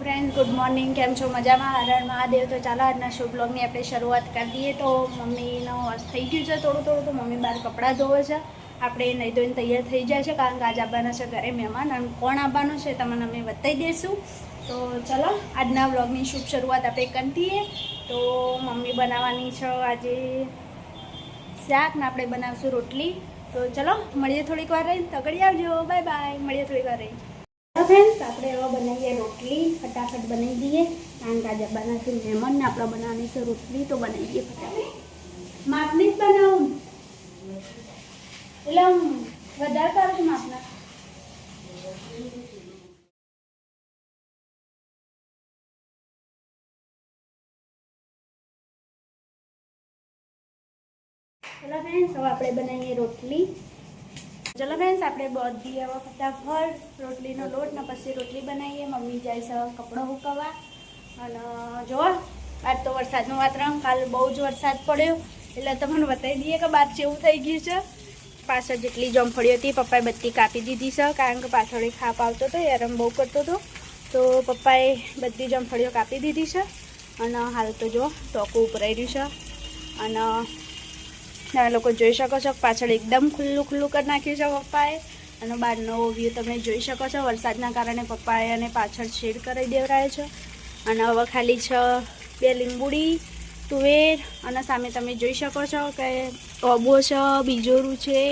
Friend good morning કેમ છો? મજામાં? હરણ હર મહાદેવ. તો ચાલો આજના શુભ બ્લોગની આપણે શરૂઆત કરી દઈએ. તો મમ્મીનો વર્ષ થઈ ગયું છે થોડું થોડું. તો મમ્મી બહાર કપડાં ધોવે છે. આપણે નહીં ધોઈને તૈયાર થઈ જાય છે, કારણ કે આજે આવવાના છે ઘરે મહેમાન અને કોણ આવવાનું છે તમને અમે બતાવી દઈશું. તો ચલો, આજના બ્લોગની શુભ શરૂઆત આપણે કરી દઈએ. તો મમ્મી બનાવવાની છે આજે શાક ને આપણે બનાવશું રોટલી. તો ચલો, મળીએ થોડીક વાર રહીને. તગડી આવજો. બાય બાય મળીએ થોડીક વાર રહીને. ફ્રેન્ડ્સ આપણે હવે બનાવીએ રોટલી. ફટાફટ બનાવી દઈએ. કારણ કે આજે બનાવશું મહેમાનને આપણે બનાવવાની રોટલી, તો બનાવી દઈએ ફટાફટ. માપની જ બનાવું. એટલે વધારે સારું છે માપના. ફ્રેન્ડ્સ હવે આપણે બનાવીએ રોટલી. ચલો ફ્રેન્ડ્સ આપણે બધી આવા ફટાફટ રોટલીનો લોટ ને પછી રોટલી બનાવીએ. મમ્મી જાય છે કપડો હુકવવા અને જો, આજ તો વરસાદનું વાતાવરણ, કાલ બહુ જ વરસાદ પડ્યો. એટલે તમને બતાવી દઈએ કે બાર જેવું થઈ ગયું છે. પાછળ જેટલી જમફળી હતી, પપ્પાએ બધી કાપી દીધી છે, કારણ કે પાછળ ખાપ આવતો હતો એરમ બહુ કરતો હતો. તો પપ્પાએ બધી જમફળીઓ કાપી દીધી છે. અને હાલ તો જો ટોકું ઉપરાઈ રહ્યું છે. અને તમે લોકો જોઈ શકો છો. પાછળ એકદમ ખુલ્લું ખુલ્લું કરી નાખ્યું છે પપ્પાએ. અને બહારનો વ્યૂ તમે જોઈ શકો છો. વરસાદના કારણે પપ્પાએ અને પાછળ શેડ કરી દેવરાયો છે. અને હવે ખાલી છે, બે લીંબુડી, તુવેર અને સામે તમે જોઈ શકો છો કે ઓબો છે, બીજોરું છે.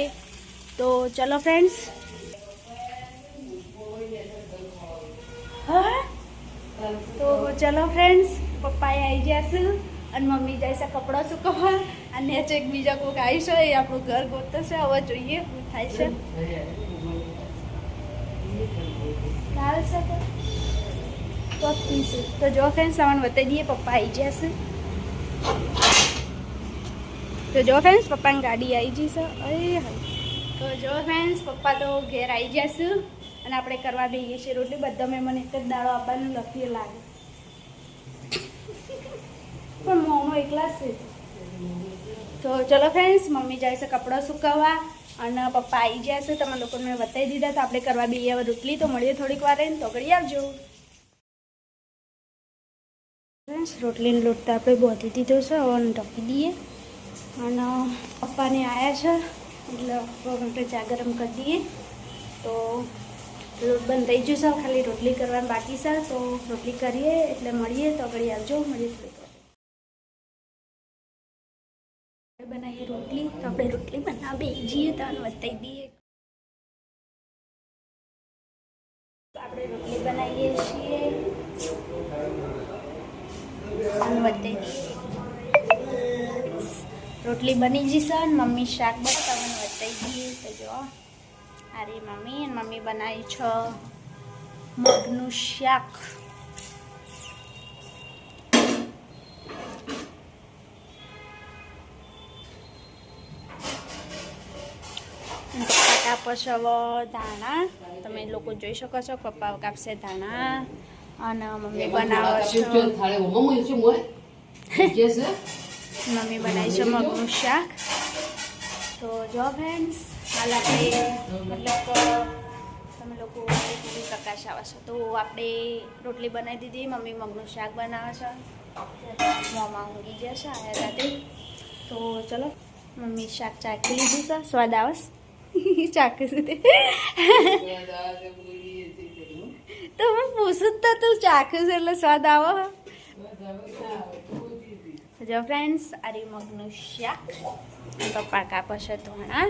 તો ચલો ફ્રેન્ડ્સ તો ચલો ફ્રેન્ડ્સ પપ્પાએ આવી જશે અને મમ્મી જાય છે કપડાં સુકવવા. અને એક બીજા કોઈક આવીશ એ આપણું ઘર ગોતશે, હવે જોઈએ શું થાય છે. ચાલ છે તો? તો તો જો ફ્રેન્ડ્સ સામાન બતાવી દઈએ, પપ્પા આવી જશે તો જો ફ્રેન્ડ્સ પપ્પાની ગાડી આવી જશે અરે હાય. તો જો ફ્રેન્ડ્સ પપ્પા તો ઘેર આવી જશે અને આપણે કરવા દઈએ છીએ રોટલી. બધા મેં મને એક જ દાડો આપવાનું લખીએ લાગે. પણ મોમો એકલા છે. તો ચલો ફ્રેન્ડ્સ મમ્મી જાય કપડાં સુકવવા અને પપ્પા આવી ગયા છે. તમે લોકોને મેં બતાવી દીધા તો આપણે કરવા બી હવે રોટલી તો મળીએ થોડીક વાર તો કરી આવજો. ફ્રેન્ડ્સ રોટલીનો લોટ તો આપણે બોધી દીધો છે. હવે ઢોકી દઈએ. અને પપ્પાને આવ્યા છે. એટલે આપણે ચા ગરમ કરી દઈએ. તો લોટ બંધ થઈ છે. ખાલી રોટલી કરવાની બાકી છે. તો રોટલી કરીએ એટલે મળીએ તો આગળ આવજો. મળીએ તો આને બતાવી દઈએ આપણે રોટલી બનાવીએ છીએ. તમને બતાવી દઈએ રોટલી બની જશે અને મમ્મી શાક બનાવતા મને બતાવી દઈએ તો જો અરે મમ્મી મમ્મી બનાવી છો. મગનું શાક. કાપશે હવે ધાણા. તમે લોકો જોઈ શકો છો પપ્પા કાપશે ધાણા અને મમ્મી બનાવો છો. મમ્મી બનાવી છે મગનું શાક. તો જો ફ્રેન્ડ્સ હાલ આપણે મતલબ તમે લોકો પ્રકાશ આવે છે. તો આપણે રોટલી બનાવી દીધી મમ્મી મગનું શાક બનાવે છે. મોંમાં ઊંઘી ગયા છે આયા રાતે. તો ચલો મમ્મી શાક ચાખી લીધું છે સ્વાદ આવે સુધી તો હું તો ચાખ્યું એટલે સ્વાદ આવો જો ફ્રેન્ડ્સ આરી મગનું પપ્પા કાપે છે ધોણા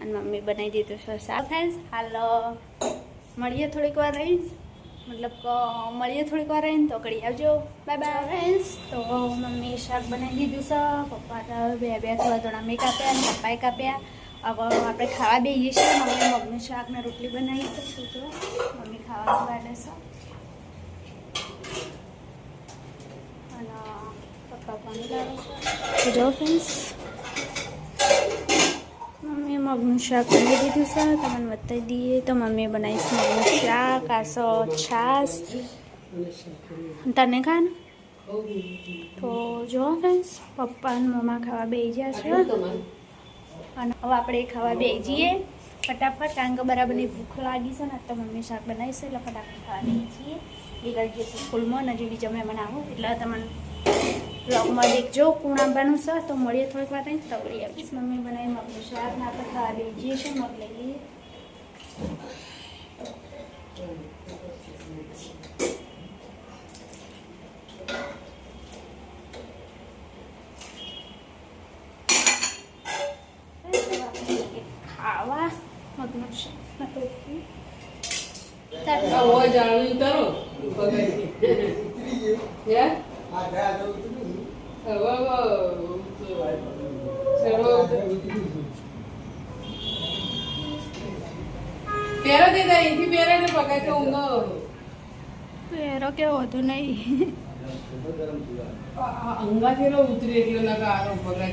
અને મમ્મી બનાવી દીધું છે શાક. ફ્રેન્ડ્સ હાલ. મળીએ થોડીક વાર રહીને. મતલબ મળીએ થોડીક વાર રહીને તો કરી આવજો. બાય બાય ફ્રેન્ડ્સ તો મમ્મી શાક બનાવી દીધું છે. પપ્પા બે બે થોડા ધોણા મેં કાપ્યા અને પપ્પાએ કાપ્યા. હવે આપણે ખાવા બેસીએ છીએ. મમ્મી મગનું શાક ને રોટલી બનાવી શકશું તો મમ્મી ખાવાનું વાડે છે. અને પપ્પા પાણી લાવે છે. જો ફ્રેન્ડ્સ મમ્મી મગનું શાક બનાવી દીધું છે. તમને બતાવી દઈએ. તો મમ્મી બનાવીશ મગનું શાક, આસો છાશ. તને ખાન તો જો ફ્રેન્ડ્સ પપ્પા અને મમ્મા ખાવા બેસી ગયા છે. અને હવે આપણે ખાવા બે જઈએ ફટાફટ, કારણ કે બરાબરની ભૂખ લાગી છે ને, તો મમ્મી શાક બનાવીશે એટલે ફટાફટ ખાવા બે જઈએ બિગાડી જશે સ્કૂલમાં અને બીજા મહેમાન આવો. એટલે તમને બ્લોગમાં દેખજો, કોણ આંબાનું છે. તો મળીએ થોડીક વાર થઈને તો વળી આવીશ મમ્મી બનાવી મગનું શાક ને આપણે ખાવા બેસીએ છીએ મગ લઈ લઈએ ખાવા મગનું શાક ને રોટલી. તાર- આવો કરો? હવે પહેરો દે અહીંથી ને પગાર તો પહેરો કેવો હતું નહીં અંગાથી ઉતરી ગયો નકા આનો પગાર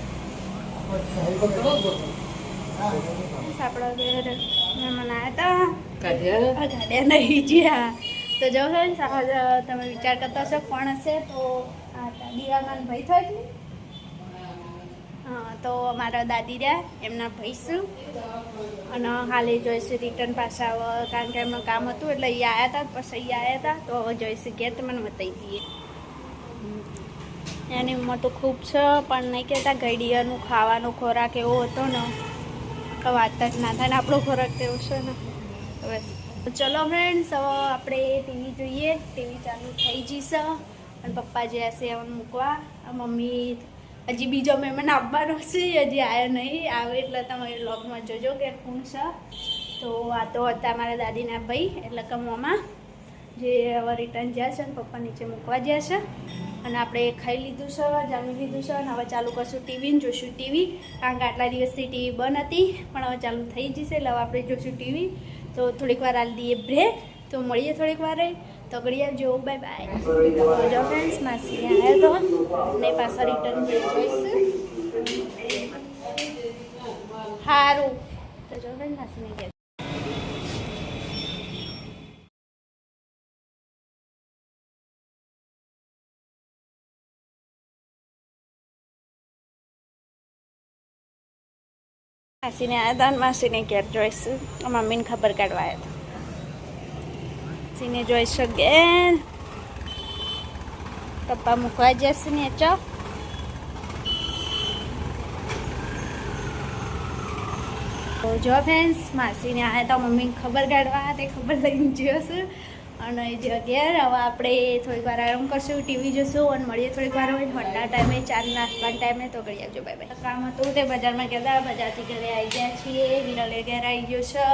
આપણા ઘેર મહેમાન આવ્યા હતા ગાડ્યા નહીં જ્યાં તો જો છે તમે વિચાર કરતા હશો કોણ હશે તો આ દાદીરાના ભાઈ થાય છે હા તો અમારા દાદી રહ્યા એમના ભાઈ શું? અને હાલે જોઈશે રિટર્ન પાછા આવે કારણ કે એમનું કામ હતું એટલે અહીંયા આવ્યા હતા પછી અહીંયા આવ્યા હતા તો હવે જોઈશે ઘેર તો મને બતાવી દઈએ. એની ઉંમર તો ખૂબ છે, પણ નહીં કહેતા ઘડિયાનું ખાવાનો ખોરાક એવો હતો ને, કે વાત જ ના થાય ને, આપણો ખોરાક તેવો છે ને. હવે ચલો ફ્રેન્ડ્સ હવે આપણે ટીવી જોઈએ, ટીવી ચાલુ થઈ જશે અને પપ્પા જે હશે એમને મૂકવા મમ્મી હજી બીજો મહેમાન આવવાનો છે, હજી આવ્યો નહીં, આવે એટલે તમે લોગમાં જોજો કે કોણ છે. તો આ તો હતા મારા દાદીના ભાઈ, એટલે કે મોમાં, જે હવે રિટર્ન જ્યાં છે પપ્પા નીચે મૂકવા જ્યાં છે. અને આપણે ખાઈ લીધું છે, જામી લીધું છે, અને હવે ચાલુ કરશું ટીવી ને જોશું ટીવી, કારણ કે આટલા દિવસથી ટીવી બંધ હતી, પણ હવે ચાલુ થઈ જશે, એટલે હવે આપણે જોશું ટીવી. તો થોડીક વાર આલી દઈએ બ્રેક તો મળીએ થોડીક વાર. તો ઘડી આવજો બાય બાય જો ફ્રેન્ડ્સ માસી આવ્યા તો ને પાછા રિટર્ન જઈ જોઈશું. સારું તો જો ફ્રેન્ડ માસીને માસીને આવ્યા હતા માસીને ઘેર જોઈશું મમ્મીને ખબર કાઢવા આવ્યા માસીને જોઈશું ઘેર પપ્પા મૂકવા જશે ને ચો તો જો ફ્રેન્ડ્સ માસીને આવ્યા હતા મમ્મીને ખબર કાઢવા તે ખબર લઈને જોઈશું અને એ જે અગિયાર હવે આપણે થોડીક વાર આરામ કરશું ટીવી જોશું અને મળીએ થોડીક વાર હોય ઠંડા ટાઈમે ચાર નાસ્તાના ટાઈમે તો કરી આવજો બાય બાય. કામ હતું તે બજારમાં ગયા હતા બજારથી ઘરે આવી ગયા છીએ વિરલે ઘેર આવી ગયો છે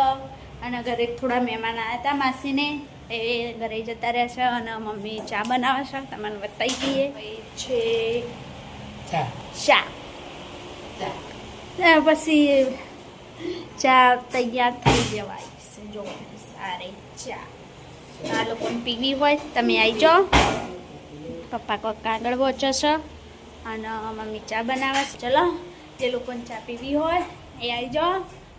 અને ઘરે થોડા મહેમાન આવ્યા હતા માસીને. એ ઘરે જતા રહ્યા છે અને મમ્મી ચા બનાવે છે તમને બતાવી દઈએ. છે. ચા. ચા. ચા પછી ચા તૈયાર થઈ જવાય છે જો સારી ચા. આ લોકોને પીવી હોય તમે આવી જાઓ પપ્પા કોઈક કાગળ વોચે છે અને મમ્મી ચા બનાવે છે ચલો જે લોકોને ચા પીવી હોય એ આવી જાઓ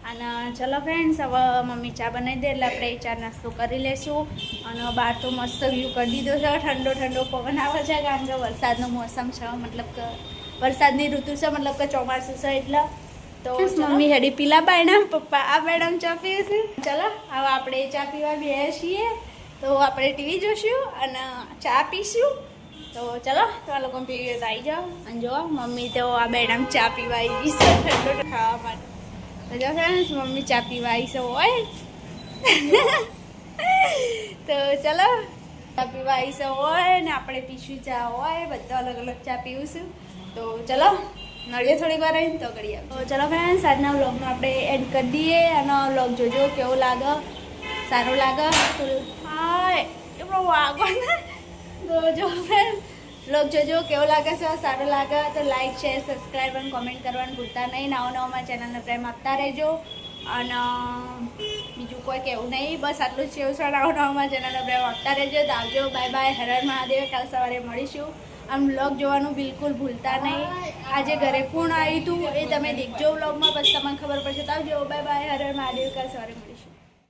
અને ચલો ફ્રેન્ડ્સ હવે મમ્મી ચા બનાવી દે એટલે આપણે ચા નાસ્તો કરી લઈશું અને બહાર તો મસ્ત વ્યૂ કરી દીધો છે. ઠંડો ઠંડો પવન આવે છે કારણ કે વરસાદનો મોસમ છે. મતલબ કે વરસાદની ઋતુ છે મતલબ કે ચોમાસું છે એટલે. તો મમ્મી હેડી પીલા બાયણા. પપ્પા આ મેડમ ચા પીએ છે? ચલો હવે આપણે ચા પીવા બેસીએ. છીએ તો આપણે ટીવી જોશું અને ચા પીશું. તો ચલો, તમારા લોકો પીવી આવી જાઓ. અને જો મમ્મી તો આ બેડમ ચા પીવા આવી છે. ખાવા માટે. જો ફ્રેન્ડ્સ મમ્મી ચા પીવા આવી છે હોય. તો ચલો, ચા પીવા આવી છે હોય ને આપણે પીશું ચા હોય. બધા અલગ અલગ ચા પીવું તો ચલો મળીએ થોડી વાર રહીને તો કરીએ તો ચલો ફ્રેન્ડ્સ આજના વ્લોગનો આપણે એડ કરી દઈએ. અને વ્લોગ જોજો, કેવો લાગે સારો લાગે ફ્રેન્ડ્સ જોજો, કેવો લાગે છે? સારો લાગે તો લાઈક શેર સબસ્ક્રાઈબ અને કોમેન્ટ કરવાનું ભૂલતા નહીં. નવા નવામાં ચેનલને પ્રેમ આપતા રહેજો. અને બીજું કોઈ કહેવું નહીં. બસ આટલું જ છે. નવમાં ચેનલ પ્રેમ આપતા રહેજો. તો આવજો. બાય બાય હર હર મહાદેવ. કાલ સવારે મળીશું. આમ બ્લોગ જોવાનું બિલકુલ ભૂલતા નહીં. આજે ઘરે કોણ આવ્યું હતું એ તમે દેખજો બ્લોગમાં પછી તમને ખબર પડશે. તો આવજો. બાય બાય હર હર મહાદેવ. કાલ સવારે મળીશું.